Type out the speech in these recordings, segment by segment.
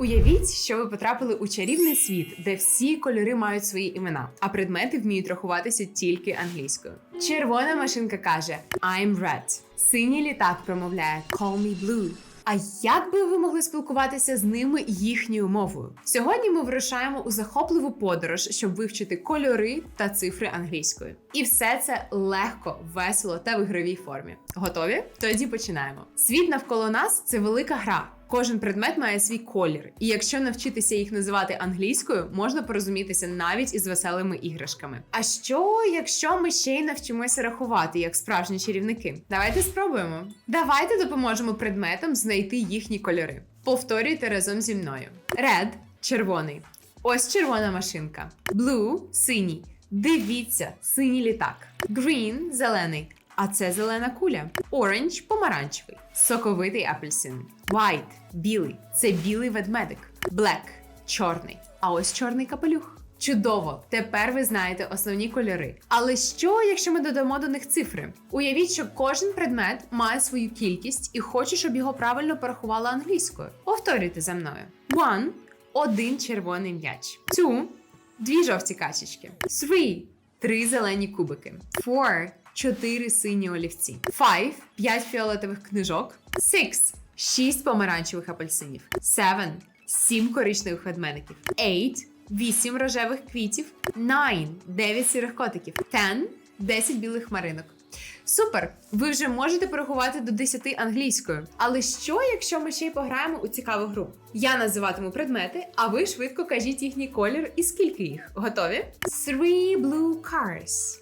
Уявіть, що ви потрапили у чарівний світ, де всі кольори мають свої імена, а предмети вміють рахуватися тільки англійською. Червона машинка каже I'm red. Синій літак промовляє Call me blue. А як би ви могли спілкуватися з ними їхньою мовою? Сьогодні ми вирушаємо у захопливу подорож, щоб вивчити кольори та цифри англійською. І все це легко, весело та в ігровій формі. Готові? Тоді починаємо. Світ навколо нас це велика гра. Кожен предмет має свій колір, і якщо навчитися їх називати англійською, можна порозумітися навіть із веселими іграшками. А що, якщо ми ще й навчимося рахувати як справжні чарівники? Давайте спробуємо. Давайте допоможемо предметам знайти їхні кольори. Повторюйте разом зі мною: Red – червоний. Ось червона машинка. Blue – синій. Дивіться, синій літак. Green – зелений. А це зелена куля. Orange – помаранчевий. Соковитий апельсин. White – білий. Це білий ведмедик. Black – чорний. А ось чорний капелюх. Чудово! Тепер ви знаєте основні кольори. Але що, якщо ми додамо до них цифри? Уявіть, що кожен предмет має свою кількість і хоче, щоб його правильно порахували англійською. Повторюйте за мною: One – один червоний м'яч. Two – дві жовті качечки. Three – три зелені кубики. Four – чотири сині олівці. Five – п'ять фіолетових книжок. Six – шість помаранчевих апельсинів. Seven – сім коричневих ведмедиків. Eight – 8 рожевих квітів, 9 – 9 сірих котиків, 10 – 10 білих хмаринок. Супер! Ви вже можете порахувати до 10 англійською. Але що, якщо ми ще й пограємо у цікаву гру? Я називатиму предмети, а ви швидко кажіть їхній колір і скільки їх. Готові? Three blue cars.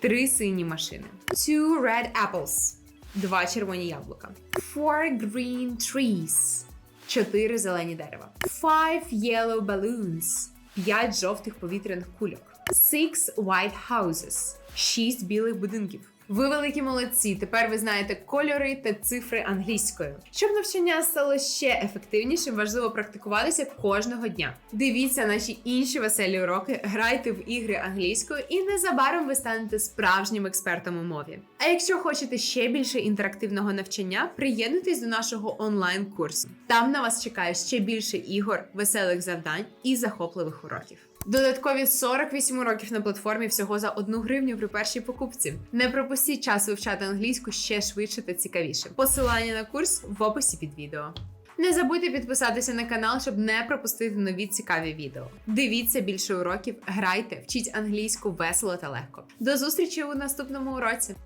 Три сині машини. Two red apples. Два червоні яблука. Four green trees. Чотири зелені дерева. Five yellow balloons. П'ять жовтих повітряних кульок. Six white houses. Шість білих будинків. Ви великі молодці. Тепер ви знаєте кольори та цифри англійською. Щоб навчання стало ще ефективнішим, важливо практикуватися кожного дня. Дивіться наші інші веселі уроки, грайте в ігри англійською, і незабаром ви станете справжнім експертом у мові. А якщо хочете ще більше інтерактивного навчання, приєднуйтесь до нашого онлайн-курсу. Там на вас чекає ще більше ігор, веселих завдань і захопливих уроків. Додаткові 48 уроків на платформі всього за 1 гривню при першій покупці. Не пропустіть час вивчати англійську ще швидше та цікавіше. Посилання на курс в описі під відео. Не забудьте підписатися на канал, щоб не пропустити нові цікаві відео. Дивіться більше уроків, грайте, вчіть англійську весело та легко. До зустрічі у наступному уроці!